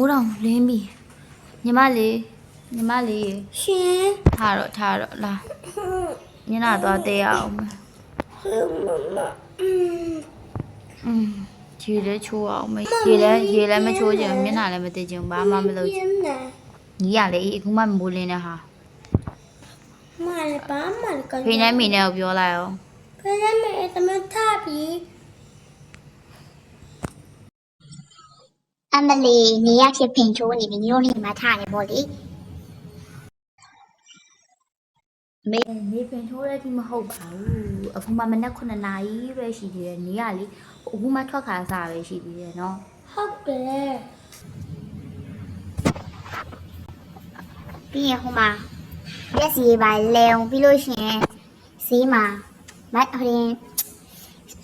မိုးတောင်လင်းပြီညီမလေးညီမလေးရှင်ထားတော့ထားတော့လာညနာသွားတဲရအောင်မမอืมရေလည်းချိုးအောင်မရေလည်းရေလည်းမချိုးခြင်းမျက်နှာလည်းမတည်ခြင်းဘာမှမလုပ်ခြင်းညီရလေအခုမှမိုးလင်းတဲ့ဟာမလည်းဘာမှလည်းကဖေးနိုင်မိနေကိုပြောလိုက်အောင်ဖေးနိုင်မိအတမထပြီး အမလီနေရဖြစ်ဖင်ချိုးနေပြီညို့နေမှာထားနေပေါ့လေမေနေပင်ထိုးတဲ့ဒီမဟုတ်ပါဘူးအခုမှမနက်9နာရီပဲရှိသေးတယ်နေရလေအခုမှထွက်ခါစားပဲရှိသေးတယ်နော်ဟုတ်တယ်ပြီးရင်ဟိုမှာရက်စီပါလဲအောင်ပြီးလို့ရှရင်ဈေးမှာမတ်ဟရင်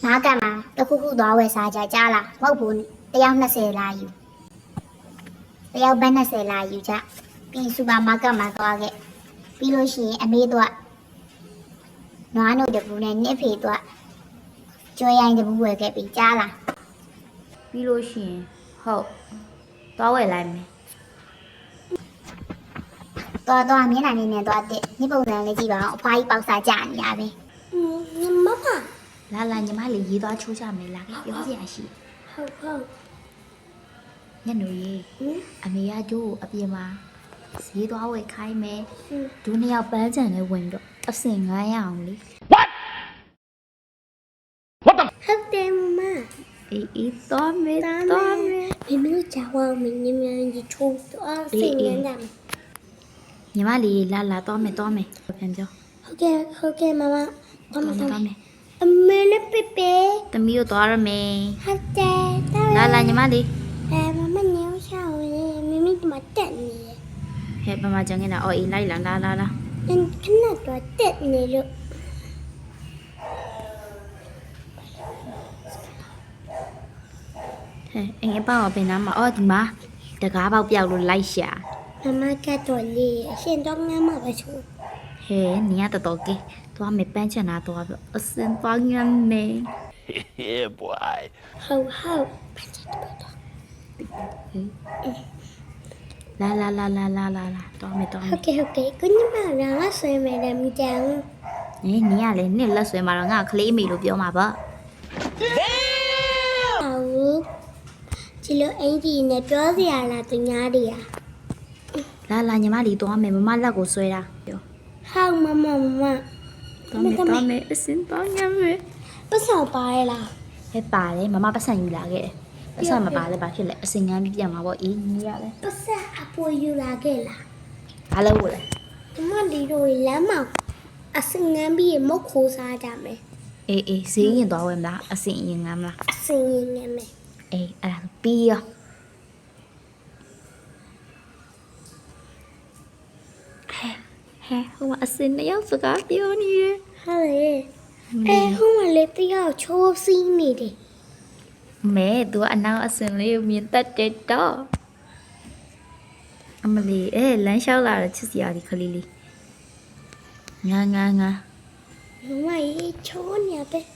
မားကတ်မှာတစ်ခုခုသွားဝယ်စားကြကြားလားမဟုတ်ဘူး တယောက်20လာယူတယောက်ဘတ်20လာယူကြပြီးရင်စူပါမားကတ်မှာသွားခဲ့ပြီးလို့ရှိရင်အမေတို့ကနွားနို့တပူနဲ့နစ်ဖေတို့ကကျွေးရိုင်းတပူဝယ်ခဲ့ပြီးကြားလားပြီးလို့ရှိရင်ဟုတ်သွားဝယ်လိုက်မယ်တော်တော်မျက်နှာလေးနဲ့တော့တဲ့ညပုံစံလေးကြည့်ပါအောင်အဖွားကြီးပေါက်စားကြနေရပဲอืมမမလာလာညီမလေးရေးသွားချိုးကြမယ်လာခဲ့ပြောစရာရှိဟုတ်ဟုတ် ညနေရေဟင်အမေကကျိုးကိုအပြင်မှာဈေးသွားဝယ်ခိုင်းမယ်อืมဒုနှစ်ယောက်ပန်းချံနဲ့ဝင်တော့အစင်900အောင်လေဟုတ်တယ်မမအေးအေးသွားမယ်တားသွားမမယ်ယ်မိမိတို့ကြောင်အောင်မင်းညမြန်ကြီးချိုးတော့စင်ရမ်းကြမယ်ညီမလေးလာလာသွားမယ်သွားမယ်ပြန်ပြောဟုတ်ကဲ့ဟုတ်ကဲ့မမတော့မသွားမယ်တော့သွားမယ်အမေနဲ့ပေပေသမီးတို့သွားရမယ်ဟုတ်တယ်တားလာလာညီမလေး အဲမမညောင်းချောင်းလေမိမိဒီမှာတက်နေတယ် ဟဲ့ပမကျန်နေတာအော်အေးလိုက်လာလာလာလာအင်းခဏတော့တက်နေလို့ဟဲ့အင်အပေါ့ကပင်နာမှာအော်ဒီမှာတကားပေါက်ပြောက်လို့လိုက်ရှာမမကတော့လေအရှင်တော့ငမ်းမှာပဲချိုးဟဲ့နီးရတော်တော်ကဲသွားမယ်ပန်းချင်တာသွားပြောအစင်သွားငမ်းမယ် yeah, boy. ဟုတ်ဟုတ်ပတ်ချင်တယ်တော့ လာလာလာလာလာလာလာတော်မယ်တော်မဟုတ်ယ်ကဲ့ဟုတ်ကဲ့ကိုညီမရာလက်ဆွဲမယ်တဲ့မိတောင်နင်းနင်းကလည်းနင့်လက်ဆွဲမှာတော့ငါကလေးမေလို့ပြောမှာပေါ့ဟာဦးဒီလိုအင်ဂျီနဲ့ပြောစရာလားသူညာတွေอ่ะလာလာညီမလေးတော်မယ်မမလက်ကိုဆွဲတာပြောဟောက်မမမမတော်မယ်တော်မယ်အစင်တော်ညမယ်ပတ်စံပါရလားပဲပါတယ်မမပတ်စံယူလာခဲ့တယ်ပတ်စံမပါလည်းပါဖြစ်လေအစင်ငန်းပြီးပြန်မှာပေါ့အေးညီရလဲပတ်စံအ ပေါ်ယူလာခဲ့လားဘာလို့လဲဒီမဒီတို့လမ်းမှာအစငန်းပြီးမုတ်ခိုးစားကြမယ်အေးအေးဈေးရင်သွားဝယ်မလားအစင်ရင်ငမ်းမလားအစင်ရင်နေမယ်အေးအဲ့ဒါပြီးရောဟဲ့ဟဲ့ဟိုမှာအစင်နှစ်ယောက်စကားပြောနေရဟုတ်လေအဲဟိုမလေးတယောက်ချိုးစီးနေတယ်မဲသူကအနောက်အစင်လေးကိုမြင်တတ်တယ်တော့ အမလီအဲလမ်းလျှောက်လာတဲ့ချစ်စရာဒီခလေးလေးငါငါငါဟိုမကြီးချိုးနေတယ်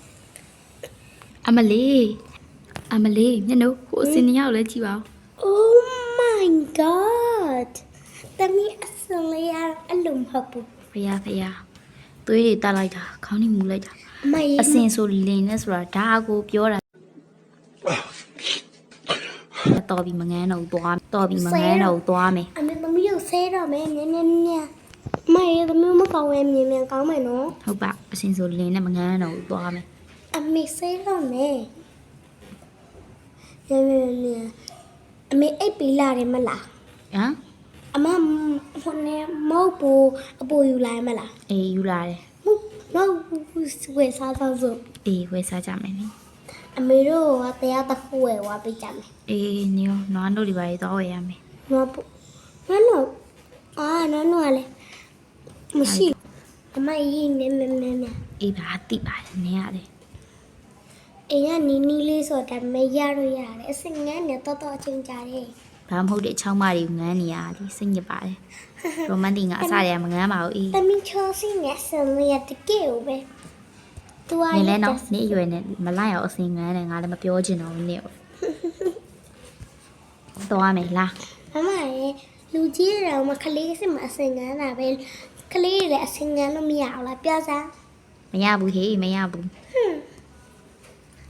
အမလီအမလီညနို့ဟိုအစင်နှစ်ယောက်လည်းကြည့်ပါဦး Oh my god တမီအစင်လေးရအလုံးမဟုတ်ဘူးဖယားဖယားသွေးတွေတက်လိုက်တာခေါင်းနဲ့မူလိုက်တာအမကြီးအစင်ဆိုလင်းနဲ့ဆိုတာဒါကိုပြောတာ တော်ပြီမငန်းတော့ဘူးသွားတော်ပြီမငန်းတော့ဘူးသွားမယ်အမေသမီးကိုဆဲတော့မယ်နည်းနည်းနည်းအမကြီးသမီးမကောင်းဝဲမြင်မြန်ကောင်းမယ်နော်ဟုတ်ပါအစင်ဆိုလင်းနဲ့မငန်းတော့ဘူးသွားမယ်အမေဆဲတော့မယ်နည်းနည်းနည်းအမေအိပ်ပြီးလာတယ်မလားဟမ်အမဟိုနေမဟုတ်ဘူအပူယူလာမလားအေးယူလာတယ်ဟုတ်မဟုတ်ဝယ်စားတော့ဆိုအေးဝယ်စားကြမယ်နိ အမေတို့ကတရားတစ်ခုဝယ်ဝါပေးကြမယ်အေးညောနွားတို့တွေပါရေးသွားဝယ်ရမယ်ငါပုငါနော်အာနော်နော်လေမရှိအမကြီးနေနေနေနေအေးပါတိပါတယ်နင်းရတယ်အိမ်ကနီနီလေးဆိုတာမရရရတယ်အစငန်းနဲ့တော်တော်ချင်းကြတယ်ဘာမဟုတ်တဲ့ချောင်းမတွေကိုငန်းနေရသည်စိတ်ညစ်ပါတယ်ရိုမန်တိကအစားရမငန်းပါဘူးအေးတမင်ချောစီနဲ့ဆံရတကယ်ပဲ သူကနေလဲနော်နေအရွယ်နဲ့မလိုက်အောင်အစင်ငန်းနဲ့ငါလည်းမပြောချင်တော့ဘူးနေဩသွားရမယ်လားမမရဲ့လူကြီးတွေတော့မကလေးစစ်မှာအစင်ကန်းတာပဲကလေးတွေလည်းအစင်ကန်းလို့မရအောင်လားပြောစားမရဘူးဟေးမရဘူးဟွန်း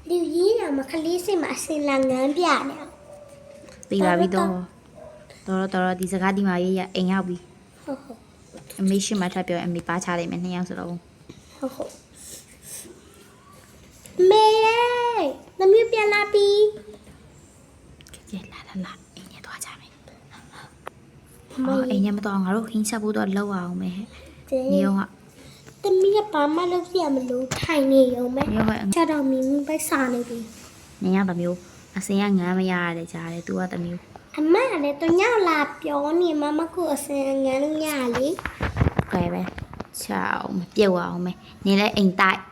လူကြီးတွေမကလေးစစ်မှာအစင်လာငန်းပြနေအောင်ပြီးပါပြီတော့တော်တော်တော်ဒီစကားဒီမှာရေးရအိမ်ရောက်ပြီဟုတ်ဟုတ်အမေရှိမှထပ်ပြောအမေပါချလိုက်မယ်နှစ်ယောက်စလုံးဟုတ်ဟုတ် မေရဲ့သမီးပြန်လာပြီကဲလာလာလာအိမ်ထဲသွားကြမယ်မအော်အိရဲ့မ်ထဲမသွားငါတို့ခင်းချက်ဖို့တော့လောက်အောင်မယ်တဲ့နေရောကသမီးကဘာမှလုပ်ပြမလို့ထိုင်နေရုံပဲနေရောကချက်တော့မင်းမပိုက်စားနေပြီနေရတမျိုးအစင်ကငမ်းမရရတယ်ကြားတယ်သူကတမျိုးအမကလည်းတော့ညလာပြောနေမမကိုအစင်ငန်းလို့ညလေကဲပဲချောင်းမပြုတ်အောင်မယ်နေလဲအိမ်တိုက်ပါ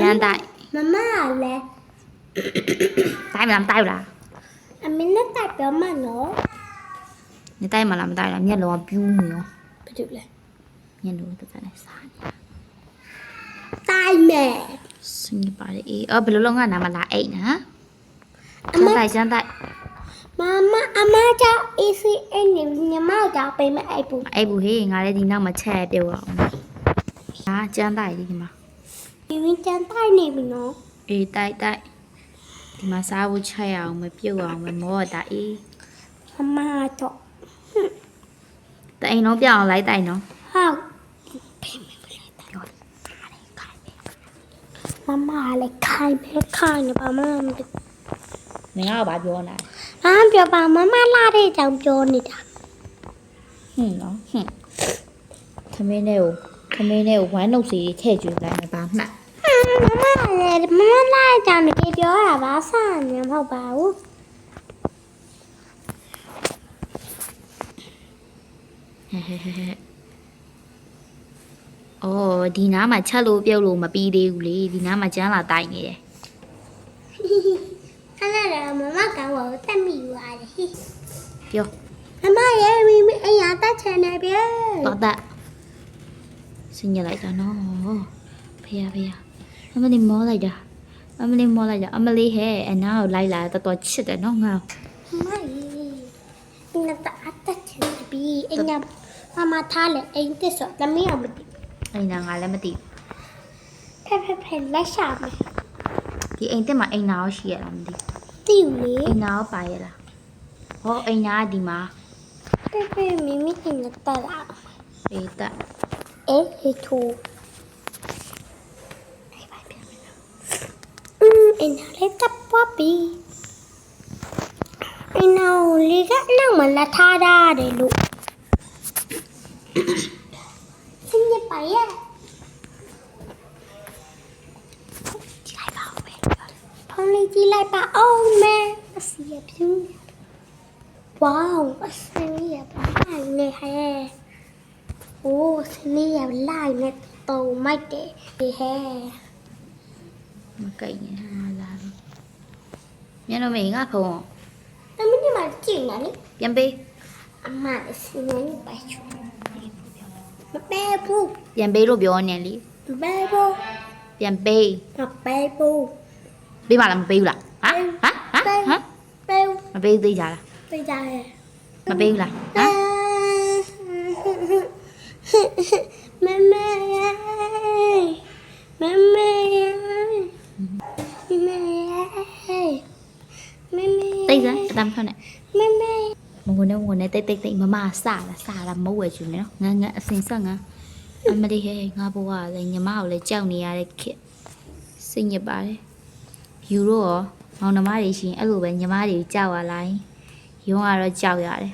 ကျန်းတိုက်မမကလည်းတိုက်မလားမတိုက်ဘူးလားအမင်းနဲ့တိုက်ပြောမှနော်နေတိုက်မလားမတိုက်လားမျက်လုံးကပြူးနေရောဘာလို့လဲမျက်လုံးတစ်သက်နဲ့စားနေတိုက်မယ်စင်ပါလေအေးအော်ဘယ်လိုလုံးကနာမလားအိတ်နော်အကျမန်းတိုက်ကျန်းတိုက်မမအမကြောင့် AC အဲ့နေညမကြောင့်ပေးမအဲ့ဘူးအဲ့ဘူးဟေးငါလည်းဒီနောက်မှာချက်ပြုတ်အောင်ဟာကျန်းတိုက်ဒီမှာ မင်းတန်တိုက်နေပြီနော်အေးတိုက်တိုက်ဒီမှာစားဖို့ချက်ရအောင်မပြုတ်အောင်မမောတာအေးအမတော့တအိမ်လုံးပြောင်းအောင်လိုက်တိုက်နော်ဟုတ်ပြောတယ်ခါတယ်ခါတယ်မမလည်းခိုင်ပဲခိုင်နေပါမမမင်းကဘာပြောနေအာပြောပါမမလာတဲ့အကြောင်းပြောနေတာဟွန်းနော်ဟွန်းသမင်းနဲ့ကိုသမင်းနဲ့ကိုဝမ်းနှုတ်စီထည့်ကျွေးလိုက်မှာပါမှတ် မမလည်းမမလာတဲ့အကြောင်းတကယ်ပြောတာပါဆန်နေမဟုတ်ပါဘူးဟဲ့ဟဲ့ဟဲ့ဟဲ့အော်ဒီနားမှာချက်လို့ပြုတ်လို့မပြီးသေးဘူးလေဒီနားမှာကျန်းလာတိုက်နေတယ်ခဏတော့မမကောင်းပါဘူးတက်မိသွားတယ်ဟိပြောမမရဲ့မိမိအရာတက်ချင်နေပြီတော့တက်စင်ရလိုက်တာနော်ဖေရဖေရ အမလေးမောလိုက်တာအမလေးမောလိုက်တာအမလေးဟဲ့အနာကိုလိုက်လာတော်တော်ချစ်တယ်နော်ငါ့ကိုမမနတာအတက်ချင်နေပြီအညာမမထားလေအိမ်တက်ဆိုသမီးအောင်မသိအိမ်နာငါလည်းမသိဖက်ဖက်ဖက်လက်ရှာမယ်ဘူးဒီအိမ်တက်မှာအိမ်နာရောရှိရလားမသိဘူးတိူလေအိမ်နာရောပါရလားဟောအိမ်နာကဒီမှာဖက်ဖက်မိမိတင်တက်လာအေးတက်အေးဟေထူ อืมအင်းလေးတပ်ပွားပြီအင်းနော်လေးကနောက်မှလက်ထားရတယ်လို့စင်ရပါရဲ့ကြည့်လိုက်ပါဦးပဲဖုန်းလေးကြည့်လိုက်ပါအောင်မဲအစီရပြူးဝေါအ မျက်နှာမေးငါဖုန်းအမင်းမကြည့်နေလေပြန်ပေးအမအစီနေပါချူမပဲဘူးပြန်ပေးလို့ပြောနေလေမပဲဘူးပြန်ပေးမပဲဘူးပေးပါလားမပေးဘူးလားဟမ်ဟမ်ဟမ်ဟမ်ပဲမပေးသေးကြလားပဲကြရဲ့မပေးဘူးလားဟမ် မမရဲ့မမရဲ့မမရဲ့မမ တိတ်စမ်းအတမ်းထွက်နေ မမ မဝင်နဲ့ဝင်နဲ့တိတ်တိတ်တိတ်မမစလာစလာမဝဲချူနေနော်ငန်းငန်းအစင်ဆက်ငန်းအမလေးဟဲ့ငါဘဝကလည်းညီမကိုလည်းကြောက်နေရတဲ့ခက်စိတ်ညစ်ပါတယ်ယူတော့ရောမောင်နှမတွေရှိရင်အဲ့လိုပဲညီမတွေကြောက်ရလားယုံကတော့ကြောက်ရတယ်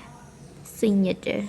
စိတ်ညစ်တယ်